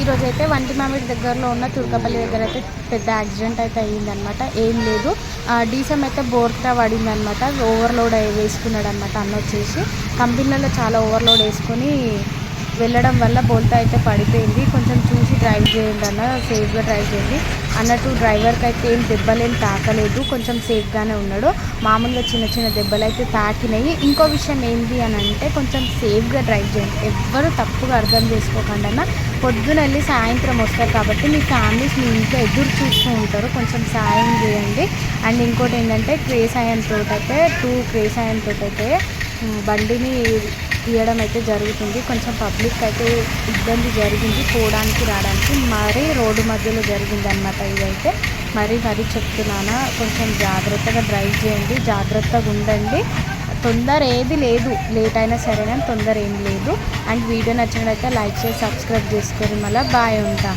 ఈరోజు అయితే వంటి మామిడి దగ్గరలో ఉన్న తుర్కపల్లి దగ్గర అయితే పెద్ద యాక్సిడెంట్ అయితే అయ్యిందనమాట ఏం లేదు. డీసెం అయితే బోర్తా పడిందనమాట ఓవర్లోడ్ వేసుకున్నాడు అనమాట అన్న వచ్చేసి కంపెనీలలో చాలా ఓవర్లోడ్ వేసుకొని వెళ్ళడం వల్ల బోల్తా అయితే పడిపోయింది. కొంచెం చూసి డ్రైవ్ చేయండి అన్న సేఫ్గా డ్రైవ్ చేయండి. అన్నట్టు డ్రైవర్కి అయితే ఏం దెబ్బలేం తాకలేదు. కొంచెం సేఫ్గానే ఉన్నాడు. మామూలుగా చిన్న చిన్న దెబ్బలు అయితే తాకినాయి. ఇంకో విషయం ఏంటి అని అంటే కొంచెం సేఫ్గా డ్రైవ్ చేయండి. ఎవ్వరు తప్పుగా అర్థం చేసుకోకండి అన్న. పొద్దున వెళ్ళి సాయంత్రం వస్తారు కాబట్టి మీ ఫ్యామిలీస్ మీ ఇంట్లో ఎదురు చూస్తూ ఉంటారు. కొంచెం సాయం చేయండి. అండ్ ఇంకోటి ఏంటంటే క్రేసాయంతో అయితే టూ క్రేసాయంతో అయితే బండిని తీయడం అయితే జరుగుతుంది. కొంచెం పబ్లిక్ అయితే ఇబ్బంది జరిగింది పోవడానికి రావడానికి. మరీ రోడ్డు మధ్యలో జరిగింది అనమాట ఇదైతే. మరీ మరి చెప్తున్నానా కొంచెం జాగ్రత్తగా డ్రైవ్ చేయండి జాగ్రత్తగా ఉండండి. తొందర ఏది లేదు లేట్ అయినా సరే కానీ తొందర ఏం లేదు. అండ్ వీడియో నచ్చినట్లయితే లైక్ చేసి సబ్స్క్రైబ్ చేసుకోండి మళ్ళీ బాయ్ ఉంటా.